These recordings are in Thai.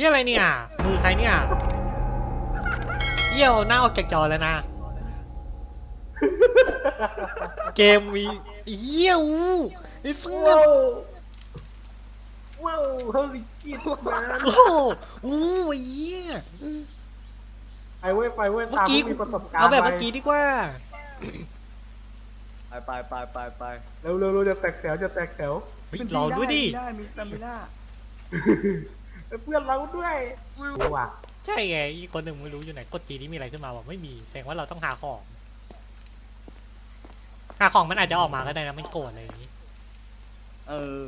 นี่อะไรเนี่ย มือใครเนี่ย เยี่ยวหน้าออกจากจอแล้วนะ เกมมีเยี่ยวไอ้ซึ่งว้าวว้าวเฮ้ยกิดมันโอ้โหอู้ไอ้เยี่ยไปเว้ยไปเว้ยเมื่อตามกี้ผู้มีประสบการณ์เอาแบบไปเมื่อกี้ดีกว่า ไปไปไปไปไปเร็วเร็วเร็วจะแตกแถวจะแตกแถวเฮ้ยรอด้วยดิ ได้มีสตามิน่าไป เพื่อนเราด้วยรู้ว่ะใช่ไงอีกคนหนึ่งไม่รู้อยู่ไหนกดจีนี่มีอะไรขึ้นมาบอกไม่มีแสดงว่าเราต้องหาของ หาของมันอาจจะออกมาก็ได้นะมันโกรธอะไรอย่างนี้ เออ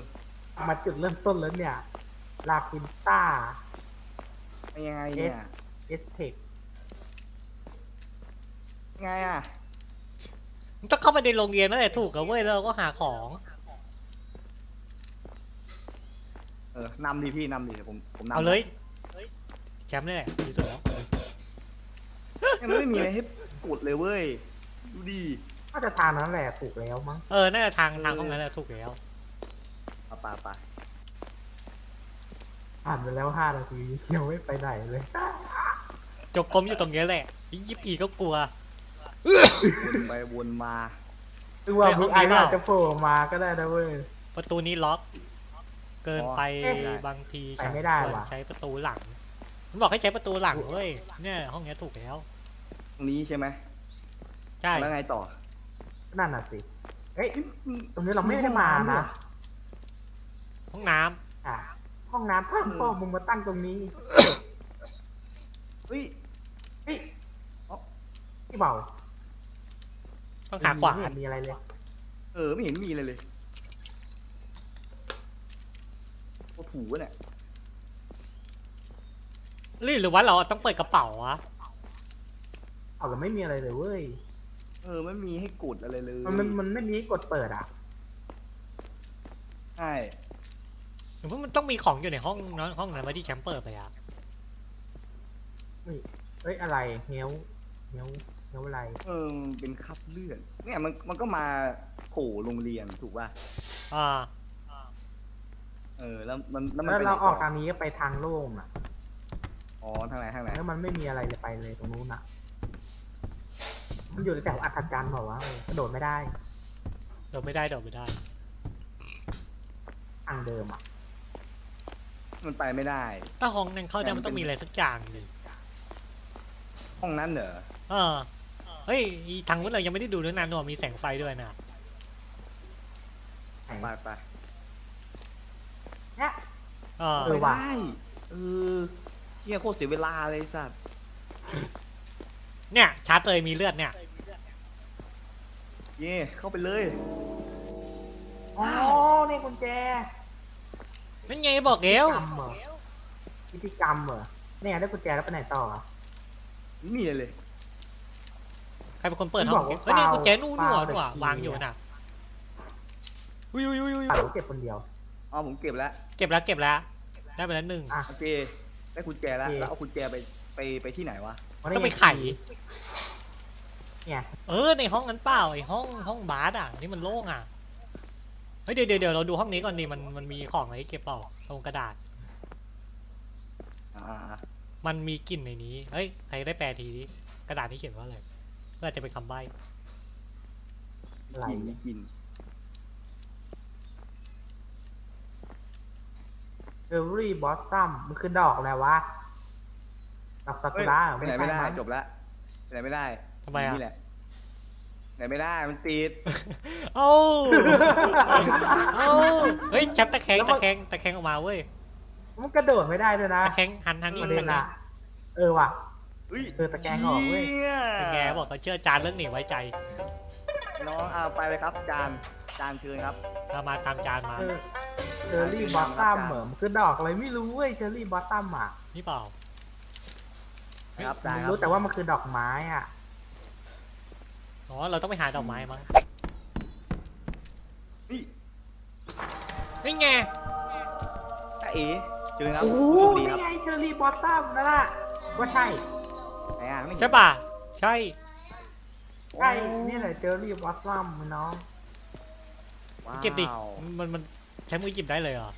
มาจุดเริ่มต้นแล้วเนี่ย ลาปินต้า เป็นยังไงเนี่ย เอสเทคไงอะมันต้องเข้าไปในโรงเรียนนั่นแหละถูกกับเว้ยแล้วเราก็หาของ เออนำดิพี่นำดิเดี๋ยวผมผมนำเอาเลยแชมป์นี่แหละดีสุดแล้วยังไม่มีอะไรให้กดเลยเว้ย ดูดิน่าจะทางนั้นแหละถูกแล้วมั้งเออน่าจะทางทางห้องนั้นแหละถูกแล้วไปไปไปผ่านไปแล้วห้านาทียังไม่ไปไหนเลยจกกลมอยู่ตรงเนี้ยแหละยี่ปีก็กลัว วนไปวนมาดูว่าไม่พวกเอาไอ้ไม่อาเอาจจะโผล่มาก็ได้นะเว้ยประตูนี้ล็อก เกินไปเอ๊ะบางทีไปไม่ได้ควรว่ะใช้ประตูหลัง มันบอกให้ใช้ประตูหลังเว้ยเนี่ย ห้องเนี้ยถูกแล้วตรงนี้ใช่ไหมใช่แล้วไงต่อนั่นน่ะสิเอ้ยตรงนี้เราไม่ได้มานะห้องน้ำอะห้องน้ำท่านพ่อมึงมาตั้งตรงนี้เฮ้ยเฮ้ยอ๋อพี่เบาต้องหาขวาไม่เห็นมีอะไรเลย เออไม่เห็นมีเลยเลย โอ้ถูเนี่ยหรือหรือว่าเราต้องเปิดกระเป๋าวะเอาแต่ไม่มีอะไรเลยเว้ย เออไม่มีให้กดอะไรเลยมันมันมันไม่มีให้กดเปิดอะ ใช่หรือว่ามันต้องมีของอยู่ในห้องนั้นห้องนั้นไว้ที่แชมป์เปิดไปอะเฮ้ยเอ้ยอะไรเฮี้ยวเฮี้ยวเฮี้ยวอะไร เออมันเป็นคับเลือดเนี่ยมันมันก็มาโผล่โรงเรียนถูกป่ะอ่า เออแล้วมันแล้วมันแล้วไปเราไหนออกต่ทางนี้ก็ไปทางโล่งอะอ๋อทางไหนทางไหนแล้วมันไม่มีอะไรเลยไปเลยตรงนู้นอะ มันอยู่แถวอัศจรรย์บอกว่าวะเออกระโดดไม่ได้โดดไม่ได้โดดไม่ได้ทางเดิมอะมันไปไม่ได้ ถ้าห้องนั้นเข้าได้มันต้องมีอะไรสักอย่างหนึ่งห้องนั้นเหรอเออเฮ้ยอีทางนู้นเรายังไม่ได้ดูด้วยนะหนวมีแสงไฟด้วยนะ ไปไป เนี่ยเออเออว่ะไปได้เออเฮียโคตรเสียเวลาเลยสัตว์เนี่ยชาร์จเลยมีเลือดเนี่ย เย่เข้าไปเลยอ๋อนี่กุญแจนั่นไงบอกแล้วพิธีกรรมเหรอพิธีกรรมเหรอเนี่ยได้กุญแจแล้วไปไหนต่ออะไม่มีเลยเลย ใครเป็นคนเปิดห้องบอกว่าเฮ้ยนี่กุญแจนู่นนู่นเปล่านู่นเด็กวางอยู่น่ะ อุ้ยอุ้ยอุ้ยอุ้ย ป่าหนูเก็บคนเดียว อ๋อผมเก็บแล้วเก็บแล้วเก็บแล้ว ได้ไปแล้วหนึ่งอะ โอเคได้กุญแจแล้วโอเค แล้วเอากุญแจไปไปไปที่ไหนวะต้องไปไข เนี่ยเออในห้องนั้นเปล่าไอห้องห้องบาร์อะนี่มันโล่งอะเฮ้ยเดี๋ยวเดี๋ยวเดี๋ยวเราดูห้องนี้ก่อนดิมันมันมีของอะไรให้เก็บเปล่าตรงกระดาษ อ่ามันมีกลิ่นในนี้เฮ้ยใครได้แปลทีนี้กระดาษนี้เขียนว่าอะไรก็อาจจะเป็นคำใบ้อะไรกินมีกิน ออรี่บอสซัมมันคือดอกอะไรวะ ดอกซาเฮ้กุยระไปไหนไม่ได้ใช่งจบแล้วไปไหนไม่ได้ทำไมอะนี่แหละไหนไม่ได้มันติดเอ้าเอ้าเฮ้ยชับตะแคงตะแคงตะแคงออกมาเว้ย มันกระโดดไม่ได้ด้วยนะตะแคงหันหันนี่ประเด็ตะนแคอะงเออว่ะ เฮ้ยเออตะแกรงออกเว้ย หี้เป็นไงบอกเขาเชื่อจานเรื่องหนีไว้ใจ น้องเอาไปเลยครับ จานจานเชิญครับเอามาตามจานมา เออเชอร์รี่บอสซัมเหรอมันคือดอกอะไรไม่รู้เว้ยเชอร์รี่บอสซัมอะนี่เปล่า ครับจานครับรู้แต่ว่ามันคือดอกไม้อะ อ๋อ เราต้องไปหาดอกไม้มั้งนี่นี่ไง จ้าเอ๋เชิญครับโอ้โหผู้โชคดีคนี่รับไงเชอร์รี่บอสซัมนั่นแหละว่าใช่ไหนอะไม่เห็น ใช่ป่ะ ใช่ ใช่นี่แหละเชอร์รี่บอสซัมน้องว้าวเก็บดิ มันมันใช้มือหยิบได้เลยเหรอ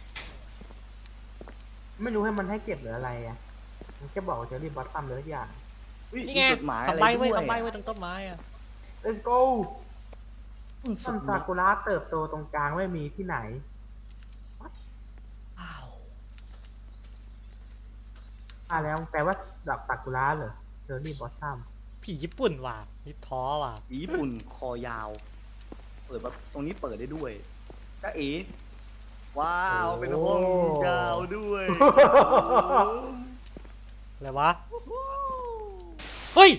ไม่รู้ให้มันให้เก็บหรืออะไรอะ มันแค่บอกว่าจะรีบบอสซัมเลยทุกอย่างอุ๊ยนี่มีไงจดหมายอะไรคำใบไว้ด้วยคำใบไว้ตรงต้นไม้อะ Let's go อืมต้นซากุระเติบโตตรงกลางไม่มีที่ไหนอ้าวอ่าแล้วแปลว่าดอกซากุระเหรอเชอรี่บอสซัม ผีญี่ปุ่นว่ะนี่ท้อว่ะญี่ปุ่นคอยาว เปิดแบบตรงนี้เปิดได้ด้วยจ้าเอ๋ว้าวเป็นห้องยาวด้วยอะไรวะเฮ้ย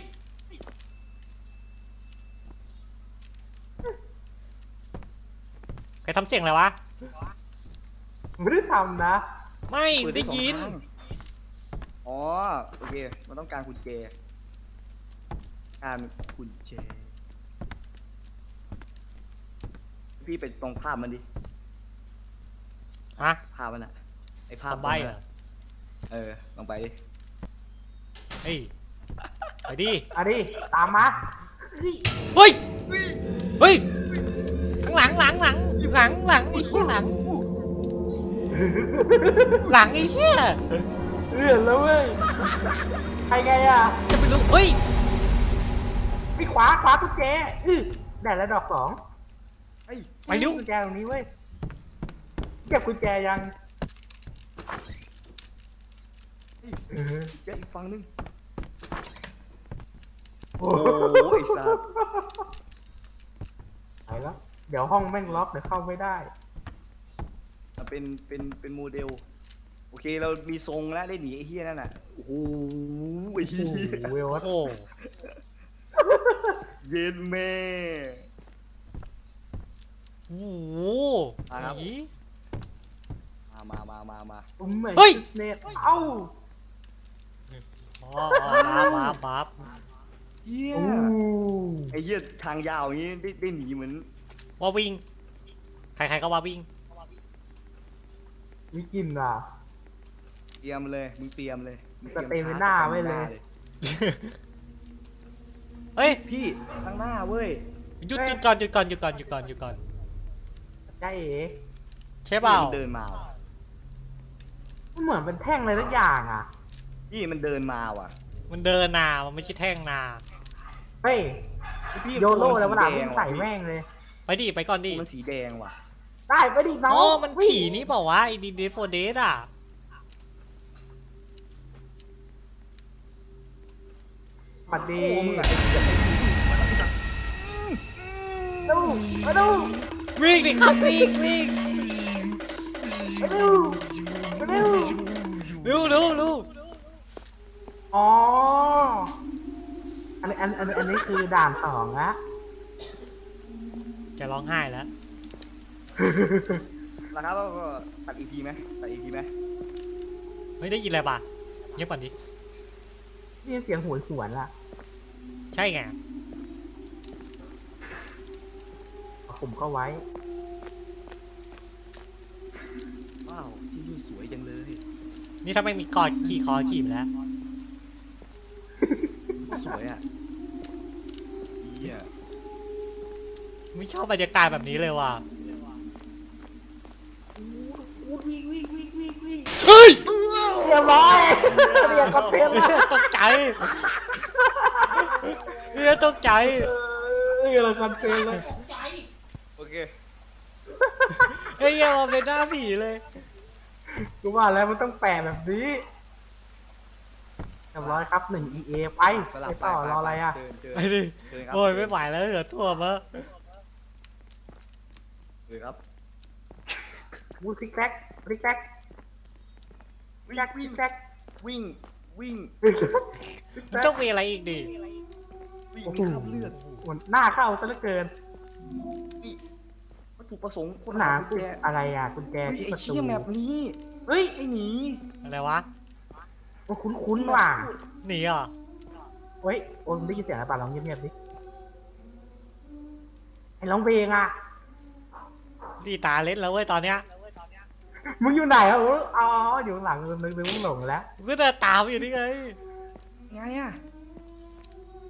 ใครทำเสียงอะไรวะไม่ได้ทำนะ ไม่เปิได้สองยินทางอ๋อ โอเค มันต้องการกุญแจ การกุญแจพี่ไปตรงภาพมันดิ ฮะภาพมันอะไอภาพทำใบตรงเหรนั้อนเออลองไปดิ เฮ้ย ไปดิ อะดิ ตามมาเฮ้ยเฮ้ยข้างหลังหลังหลังหลังหลังไอ้เหี้ยหลัง หลังไอ้เหี้ย เลื่อนแล้วเว้ย ใครไงอะ จะไปรู้ เฮ้ย มีขวาขวากุญแจอื้อได้แล้วดอกสองเฮ้ยไปเร็ว กุญแจตรงนี้เว้ยเก็บกุญแจยังเฮ้ยเออเจออีกฝั่งนึง โอ้โอ้ไอ้สัส ไปแล้วเดี๋ยวห้องแม่งล็อกเดี๋ยวเข้าไม่ได้มันเป็นเป็นเป็นโมเดล โอเคเรามีทรงแล้วได้หนีไอ้เฮียนั่นน่ะโอ้โหไอ้เฮีโอ้ยโหเวลโอ้ เย็นแม่โหมาครับ ผีมามามามามาอุ้มเหมือนเฮ้ยเน็ตเอ้าอ๋อบัฟบัฟบัฟเฮียโอ้ไอ้เฮียทางยาวอย่างงี้ได้ได้หนีเหมือนว่าวิ่ง ใครๆก็ว่าวิ่งมีกลินอะ เตรียมเลย มึงเตรียมเลยมึงสเตมิน่าไว้เลย เฮ้ยพี่ข้างหน้าเว้ยหยุดหยุดก่อนหยุดก่อนหยุดก่อนหยุดก่อนหยุดก่อนใช่เอ๋ใช่เปล่ามันเดินมาว่ะมันเหมือนเป็นแท่งอะไรสักอย่างอะ พี่มันเดินมาว่ะ มันเดินนามันไม่ใช่แท่งนาเฮ้ยพี่โยโร่แล้วเวลาสีวิ่งดะใส่แม่งเลย ไปดิไปก่อนดิมันสีแดงว่ะ ได้ไปดิน้องอ๋อมันวิ่งผีนี่เปล่าวะไอ้ดีเดฟโฟเดสอะ ปัดดีโอ้มึงอะดูมาดูวิ่งดิครับวิ่งวิ่งมาดูมาดูเร็วเร็วเร็วอ๋อ อันนี้อันอันอันนี้คือด่านสองนะจะร้องไห้แล้วแล้วครับก็ตัดอีพีไหมตัดอีพีไหมเฮ้ยได้ยินอะไรป่ะเงียบก่อนดิ นี่เสียงหวยหวนล่ะ ใช่ไงผมก็ไว้ ว้าวที่นี่สวยจังเลย นี่ถ้าไม่มีกอดขี่คอขี่ไปแล้ว สวยอะเฮียไม่ชอบบรรยากาศแบบนี้เลยว่ะวิ่งวิ่งวิ่งวิ่งวิ่งเฮ้ยเรียบร้อยเรียกคอนเทนต์ละตกใจ เฮ้ยตกใจเออเรียกคอนเทนต์เลยโอเคเฮ้ยอย่ามาเป็นหน้าผีเลย กูว่าแล้วมันต้องแปะแบบนี้เรียบร้อยครับหนึ่ง EA ไปสลัไปบต่อรออะไรอะเชิญเชิญไปดิเชิญครับโอ้ยไม่ไหวแล้วเหลือตัวมะเชิญครับวูซิกแซกซิกแซกวิ่งแซกวิ่งแซกวิ่ง วิ่งมันต้องมีอะไรอีกดิวิ่งโอ้มีโหคราบเลือดมันหน้าเข้าซะเหลือเกินนี่วัตถุประสงค์คนหนาหากุกุญญแจอะไรอะกุญแจเฮ้ยที่ไอ้ประตูเชี่ยแมปนี้เฮ้ยไอ้หนีอะไรวะ มันคุ้นๆว่ะหนีเหรอเฮ้ยโอ้ยได้ยินเสียงอะไรป่ะลองเงียบๆดิไอ้ร้องเพลงอะ ดีตาเล่นแล้วเว้ยตอนเนี้ย มึงอยู่ไหนอะโอ้อ๋ออยู่ข้างหลังนึกนึกมึงหลงแล้วกูก็เดินตามอยู่นี่ไงไงอะ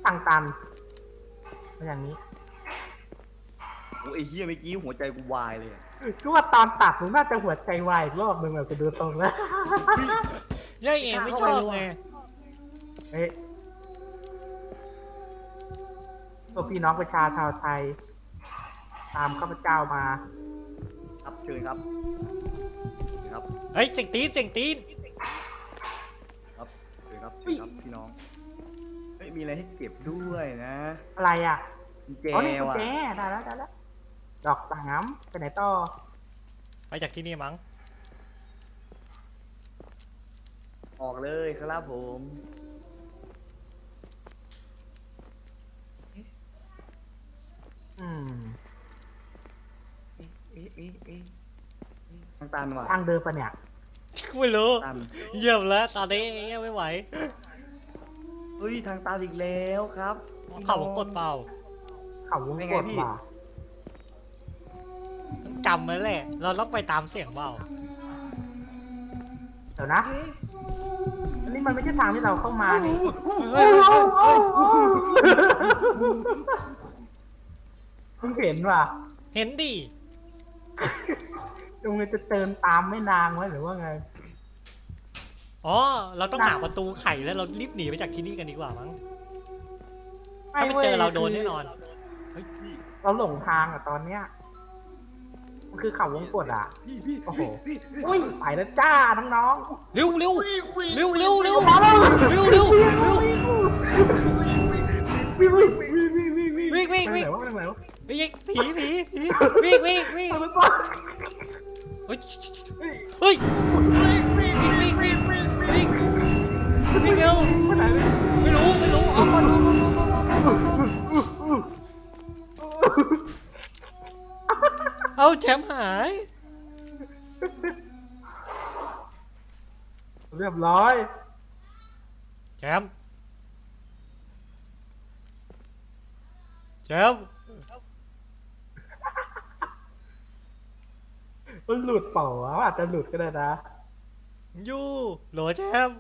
ตังตันเป็นอย่างนี้โอ้ไอ้เฮียเมื่อกี้หัวใจกูวายเลยอะก็ว่าตอนตัดมึงน่าจะหัวใจวายอีกรอบหนึ่งแบบจะดูตรงแล้วยัยเองไม่ชอบไงเอ๊ะตัวพี่น้องประชาชาวไทย ตามข้าพเจ้ามา ครับเชิญครับเชิญ ครับเฮ้ยเสียงตีนเสียงตีนครับเชิญครับเชิญครับพี่น้องเฮ้ยมีอะไรให้เก็บด้วยนะอะไรอะกุญแจอ๋อนี่กุญว่ะแจได้แล้วได้แล้วดอกสามไปไหนต่อไปจากที่นี่มั้งออกเลยครับผมอืม เอ๊ะเอ๊ะเอ๊ะเอ๊ะทาง ตันว่ะทางเดินปะเนี่ยไม่รู้ตันเยี่ยมแล้วตอนนี้เยี่ยมไม่ไหวเฮ้ยทางตันอีกแล้วครับเข่าผมกดเปล่าเขาวงเป็นกไงดพี่ว่ะต้องจำไว้แหละ เราต้องไปตามเสียงเปล่าเดี๋ยวนะอันนี้มันไม่ใช่ทางที่เราเข้ามานี่เฮ้ยเฮ้ยเฮ้ยเฮ้ยเพิ่งเห็นว่ะ เห็นดิ ตรงนี้จะเตินตามไม่นางไว้หรือว่าไง อ๋อ เราต้องหาประตูไขแล้วเรารีบหนีไปจากที่นี่กันดีกว่ามั้ง ถ้าไม่ว้ยเจอเราโดนคืแน่นอน เฮ้ยเราหลงทางอะตอนเนี้ย มันคือเขาวงกดอะ พี่พี่โอ้โหพี่อุ้ยไปแล้วจ้าน้องเร็วเร็วเร็วเร็วเร็วเร็วๆมาแล้วเร็วเร็ววิ่งวิ่งวิ่งวิ่งวิ่งวิ่งวิ่งวิ่งวิ่งไปไหนวะไปไหนวะเฮ้ยผีผีผีวิ่งวิ่งวิ่งไปก่อนเฮ้ยเฮ้ยวิ่งวิ่งวิ่งวิ่งวิ่งวิ่งวิ่งเร็วไปไหนเลยไม่รู้ไม่รู้ เอาก่อนเอาก่อนเอาก่อนเอาก่อนเอาก่อนเอาแชมป์หาย เรียบร้อยแชมป์แชมป์ มันหลุดเปล่าวะอาจจะหลุดก็ได้นะยูโหลแชมป์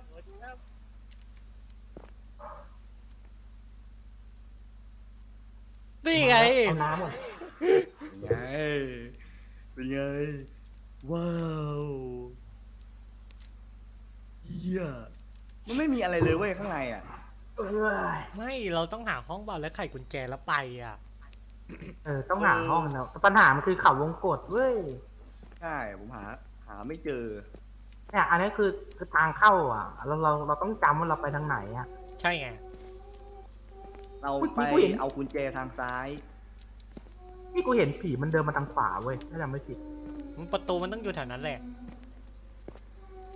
นี่ไง เอาน้ำหมดเป็นไง เป็นไง ว้าวเยี่ยมันไม่มีอะไรเลยเว้ยข้างในอะ เอ้ยไม่เราต้องหาห้องบ้านและไขกุญแจแล้วไปอะ เออต้องหาห้องแล้วปัญหามันคือเขาวงกดเว้ยใช่ ผมหา หาไม่เจอ เนี่ยอันนี้คือคือทางเข้าอะ เราเราเราต้องจำว่าเราไปทางไหนอะ ใช่ไง เราเมื่อไปกี้กูเห็น เอากุญแจทางซ้าย นี่กูเห็นผีมันเดินมาทางขวาเว้ยถ้าจำไม่ผิดมันประตูมันต้องอยู่แถวนั้นแหละ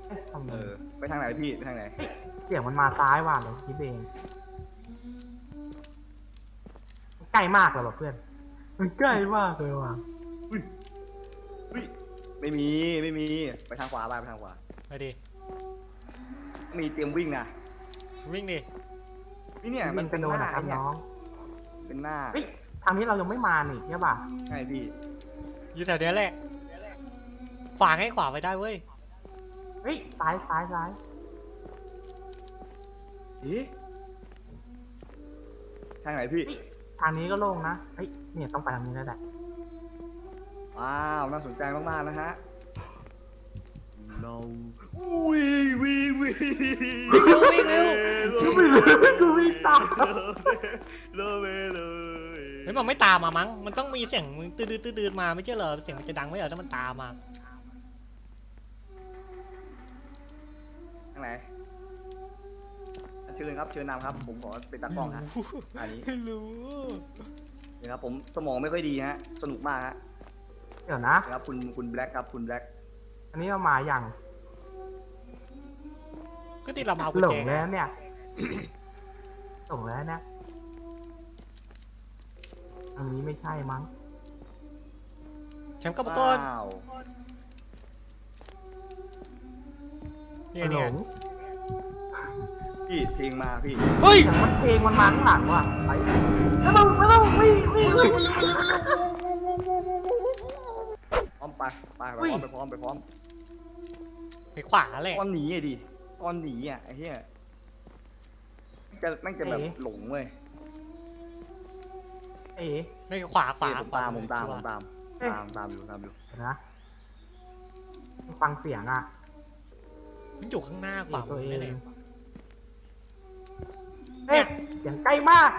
เอ๊ะทำไมเออ ไปทางไหนพี่ไปทางไหน เสียงมันมาซ้ายว่ะเดี๋ยวคิดเองใกล้มากเลยว่ะเพื่อน มันใกล้มากเลยว่ะเฮ้ย ไม่มีไม่มีไปทางขวาไปไปทางขวาไปดิ มีเตรียมวิ่งนะวิ่งดิ นี่เนี่ยมันวิ่งเป็นโดหนน้านะครับเนี่ยน้องเป็นหน้าเฮ้ยทางนี้เรายังไม่มานี่ใช่ป่ะใช่พี่อยู่แถวเนี้ยแหละขวางให้ขวาไปได้เว้ย เฮ้ยซ้ายซ้ายซ้ายเอ๊ะทางไหนพี่ทางนี้ก็โล่งนะเฮ้ยเนี่ยต้องไปทางนี้แล้วแหละ ว้าว น่าสนใจมากๆนะฮะ เราวิ่งวิ่งวิ่งวิ่งเร็ววิ่งเร็วกูไม่รู้กูวิ่งตามเลเวเลยเฮ้ยมันไม่ตามมามั้ง มันต้องมีเสียงมึงตื้อๆตื้อๆมาไม่ใช่เหรอ เสียงมันจะดังไม่เหรอถ้ามันตามมาทางไหนเชิญครับ เชิญนำครับ ผมขอเป็นตากล้องฮะอันนี้ไม่รู้นี่ครับผมสมองไม่ค่อยดีฮะ สนุกมากฮะ เดี๋ยวนะนะ ครับคุณคุณแบล็กครับคุณแบล็กอันนี้เรามาอย่างก็ที่เรามาเอากุญหลแจงแล้วเนี่ยหลงแล้วนะอันนี้ไม่ใช่มั้ง แชมป์กับก้อนว้าวเนี่ยหลเนี่ยงพี่เพลงมาพี่เฮ้ย เสียงมันเพลงมันมาข้างหลังว่ะไปไม่ต้องไม่ต้องวิ่งวิ่งวิ่งพร้อม ไปไปไปอุ้ยพร้อมไปพร้อมไปพร้อมไปขวาแหละตอนหนีอะดิตอนหนีอะไอ้เหี้ยจะแม่งจะแบบหลงเว้ยเอ๋ไม่ขวาขวานี่ผมตามผมตามผมตามเอ๊ะตามตามอยู่ตามอยู่เดี๋ยวนะฟังเสียงอะมันอยู่ข้างหน้าขวาตัมืวอเอนี่งเลยเอ๊ะเสียงใกล้มาก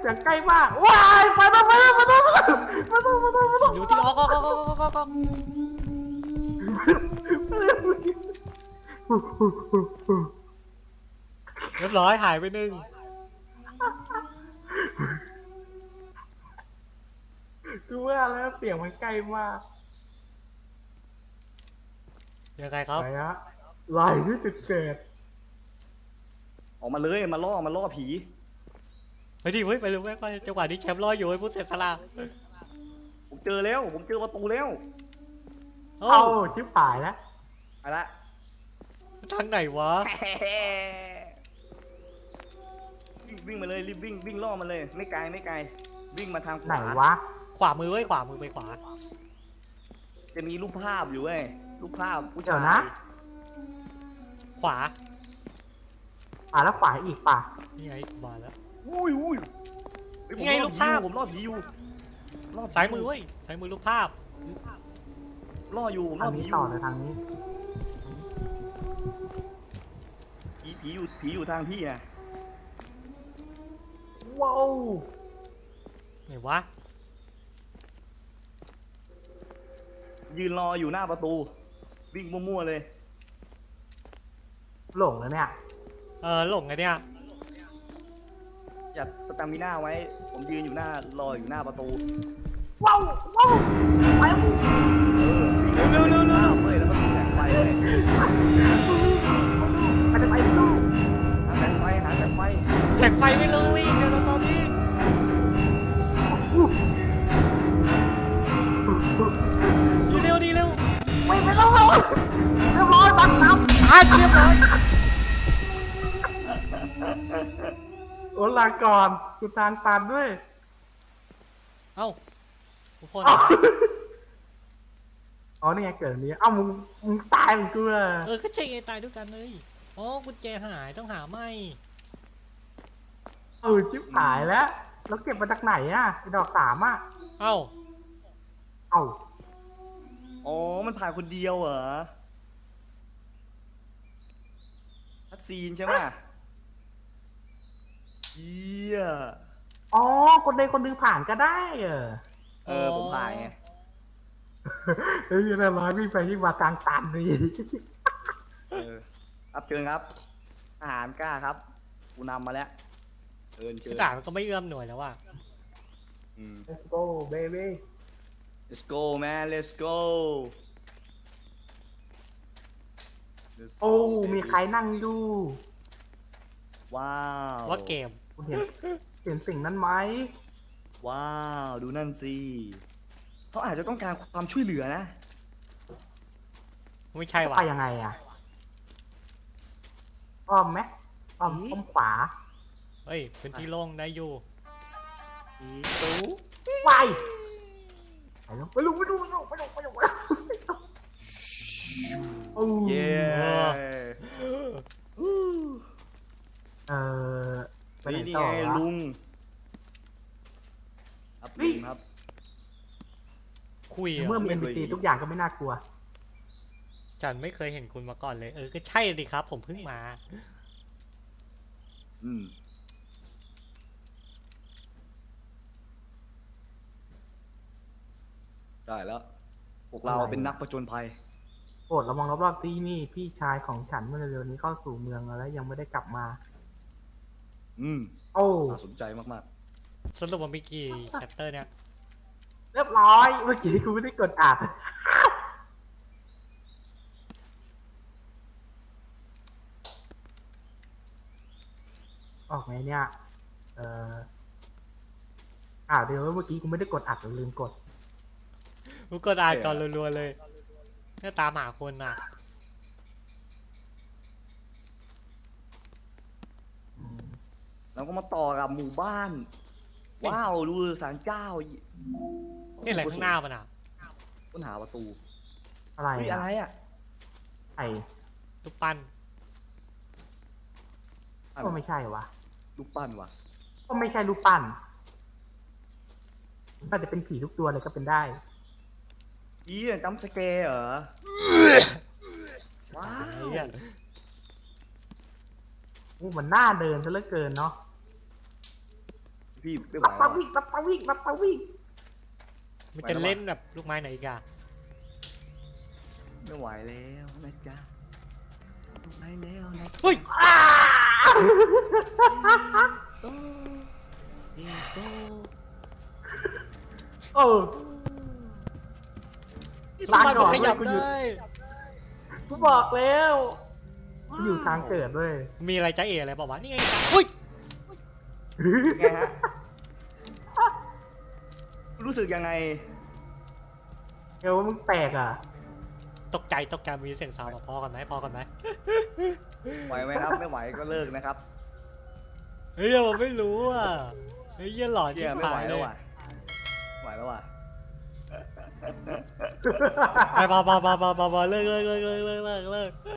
เสียงใกล้มากว้ายมาต้องมาต้องมาต้องมาต้องมาต้องมาต้องมาต้องอยู่ที่ออกออกออกออกออกออกออกเรียบร้อยหายไปหนึ่งคือว่าแล้วเสียงมันใกล้มากยังไงครับไหนฮะลายที่จุดเกิดออกมาเลยมาล่อมาล่อผี ไปดิเว้ยไปเลยเว้ยไปจังหวะนี้แชมป์รออยู่ไอ้ผู้เสียสละผมเจอแล้ว ผมเจอประตูแล้วเอ้าเอ้าชิบหายแล้วไปละ ทางไหนวะ วิ่งวิ่งมาเลยรีบวิ่งวิ่งล่อมาเลย ไม่ไกลไม่ไกล วิ่งมาทางขไหนวาวะ ขวามือเว้ยขวามือไปขวา จะมีรูปภาพอยู่เว้ยรูปภาพผู้เดี๋ชายวยนะ ขวา อ่าแล้วขวาอีกป่ะนี่ไงมาแล้ว อุ้ยอุ้ยเฮ้ยผมนี่ไงล่อรูปภาพผีอยู่ผมล่อผีอยู่ล่อผีซ้ายมือเว้ยซ้ายมือรูปภาพ ล่ออยู่ผมทาล่องผีนี้อต่อยู่เลยทางนี้ผีผีอยู่ผีอยู่ทางพี่อะว้าวไหนวะ ยืนรออยู่หน้าประตู วิ่งมั่วๆเลย หลงแล้วเนี่ย เออหลงไงเนี่ย จัดสตามิน่าไว้ ผมยืนอยู่หน้ารออยู่หน้าประตูว้าวว้าวไปเร็วเร็วเร็วเร็วเลยแล้วก็แสงไฟเลยมันจะไปไม่รู้หาแสงไฟหาแสงไฟแสงไฟไม่เลยเดี๋ยวเราตอนนี้ดีเร็วดีเร็วไม่ไม่ต้องเราเรียบร้อยตัดน้อะเรียบร้อย โอ้ลาก่อนกูทางตันด้วย เอ้าทุกคนอ้าวอ๋อนี่ไงเกิดแบบนี้เอ้ามึงมึงตายมึงกูเลยเออก็เจ๊ตายด้วยกันเลยอ๋อกุญแจหายต้องหาไม่เออชิบหายแล้ว แล้วเก็บมาจากไหนอะไอ้ดอกสามอะ เอ้าเอ้าอ๋อ มันถ่ายคนเดียวเหรอคัดซีนใช่ไหม เยี่ยอ๋อ คนใดคนหนึ่งผ่านก็ได้เออเออผมถ่ายไงเฮ้ยเรียบร้อยวิ่งไปวิ่งมากลางตันนี่เออรับเชิญครับ อาหารกล้าครับ กูนำมาแล้วเชิญเชิกญระดาษมันก็ไม่เอื้อมหน่วยแล้วว่ะ อืม Let's go baby let's go man let's go Let's โอ้ go, baby มีใครนั่งอยู่ ว้าวว่าเกม คุณเห็นเห็นสิ่งนั้นไหมว้าว ดูนั่นสิเขาอาจจะต้องการความช่วยเหลือนะ ไม่ใช่ว่ะไปยังไงอะอ้อมไหมอ้อมอีอ้อมขวาเฮ้ยพื้นที่โล่งได้อยู่อีตู้วายไปลงไปลงไปลงไปลงไปลงไปลงไปลงโอ้เย้เออไปไห นนี่นี่ต่อไงวะลุงครับเฮ้ลุยงครับ คุยเมื่ออะมีไม่ NPC เคยมีทุกอย่างก็ไม่น่ากลัว ฉันไม่เคยเห็นคุณมาก่อนเลย เออ ก็ใช่ดิครับ ผมเพิ่งมา อืม ได้แล้วพวกเราอะไรเป็นนักประจนภัย โปรดระวังรอบๆที่นี่ พี่ชายของฉันเมื่อเร็วๆนี้เข้าสู่เมืองแล้วยังไม่ได้กลับมา อืมโอ้น่าสนใจมากสรุปว่ามีกี่แชปเตอร์เนี่ยเรียบร้อย เมื่อกี้กูไม่ได้กดอัดออกไหมเนี่ย เอออ่าเดี๋ยวเมื่อกี้กูไม่ได้กดอัดหรือลืมกด กูกดอ่านก่อนรัวๆเลยเนี่ยตามหาคนอะ แล้วก็มาต่อกับหมู่บ้าน ว้าวดูศาลเจ้านี่อะไรข้างหน้ามันอะค้นหาประตูอะไรเฮ้ยอะอะไรอะไอ้ลูกปั้นอันก็ไม่ใช่วะลูกปั้นว่ะก็ไม่ใช่รูปปั้นน่าจะเป็นผีทุกตัวเลยก็เป็นได้อีเนี่ยจัมป์สแกร์เหรอว้าไอ้เหี้ยวอู้มันน่าเดินซะเหลือเกินเนาะ พี่ไม่ไหวปับแล้วปะอะวิ่งปับปะวิ่งปับปะวิ่งมันจะเล่นแบบลูกไม้ไหนอีกอะไม่ไหวแล้วนะจ๊ะไม่แล้วนะเฮ้ยอ้าโตเอโตเออลูกไม้มันขยับกูหยุด ได้ กูบอกแล้วกูอยู่ทางเกิดด้วยมีอะไรจะเออะไรบอกว่าวะนี่ไงเฮ้ยไงฮะ รู้สึกยังไงเอวมึงแตกอะ ตกใจตกใจมีเสียงซาวด์มาพอกันไหมพอกันไหมไหวไหมครับ ไม่ไหวก็เลิกนะครับเฮ้ยผมไม่รู้อะเฮ้ยเหี้ยหลอนเชี่ที่ยไม่ผ่าไหวนเลแล้วยว่ะไหวแล้วว่ะไปพอพอพอพอพอพอเลิกเลิกเลิกเลิกเลิกเลิก